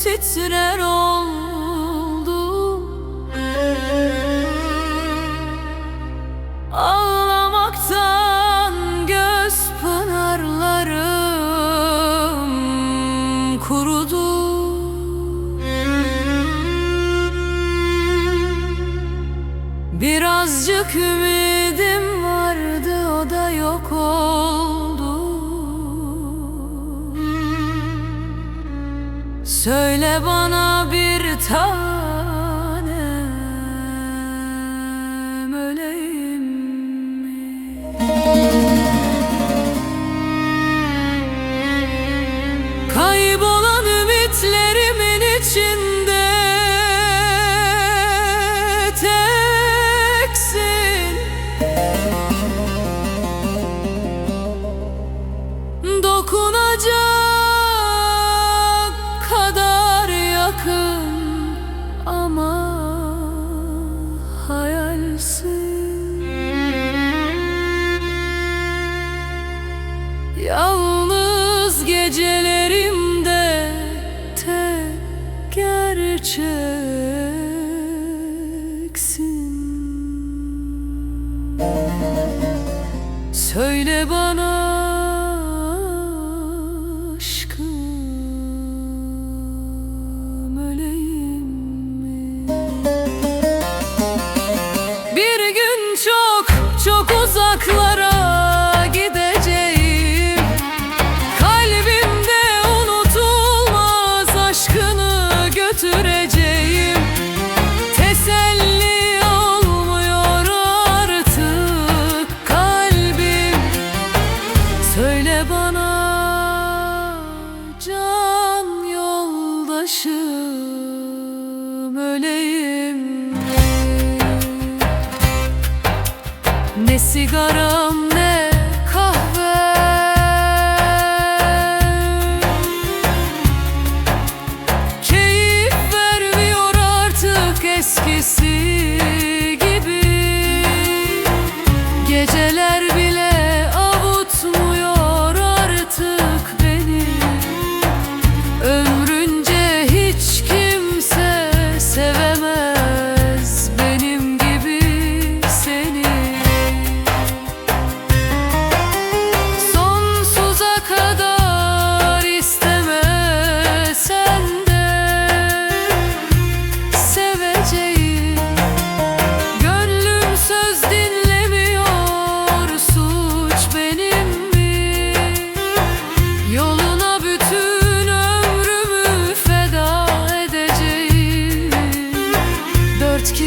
sürer oldum Ağlamaktan göz pınarlarım kurudu. Birazcık ümidim Söyle bana bir tanem öleyim mi? Kaybolan ümitlerimin içinde teksin Dokunacak hayalsin. Yalnız gecelerimde tek gerçeksin. Söyle bana uzaklara gideceğim. Kalbimde unutulmaz aşkını götüreceğim. Teselli olmuyor artık kalbim. Söyle bana can yoldaşım öleyim sigaram ne kahve? Keyif vermiyor artık eskisi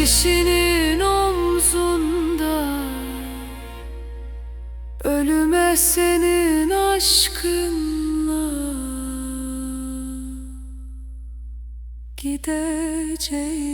Kişinin omzunda. Ölüme senin aşkınla Gideceğim